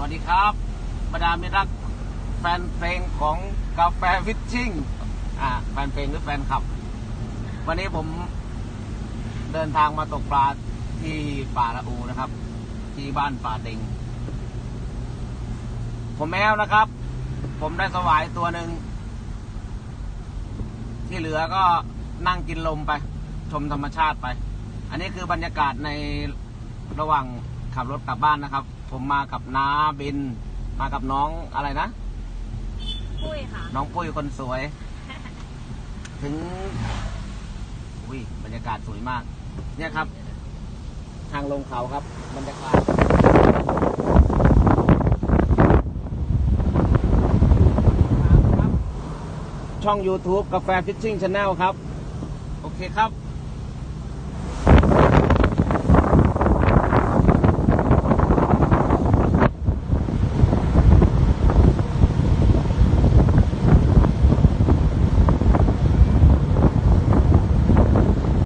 วัสดีครับบรรดามิรรักแฟนเพลงของกาแฟฟิชชิ่งอ่าแฟนเพลงหรือแฟนคลับ วันนี้ผมเดินทางมาตกปลาที่ป่าละอูนะครับ ที่บ้านป่าเต็งผมแมวนะครับ ผมได้สวายตัวหนึ่งที่เหลือก็นั่งกินลมไป ชมธรรมชาติไป อันนี้คือบรรยากาศในระหว่างขับรถกลับบ้านนะครับ ผมมากับน้าบิน มากับน้องอะไรนะ ปุ้ยค่ะ น้องปุ้ยคนสวย ถึง อุ้ยบรรยากาศสวยมาก เนี่ยครับ ทางลงเขาครับ บรรยากาศช่อง YouTube กาแฟฟิชชิ่งชาแนลครับ โอเคครับ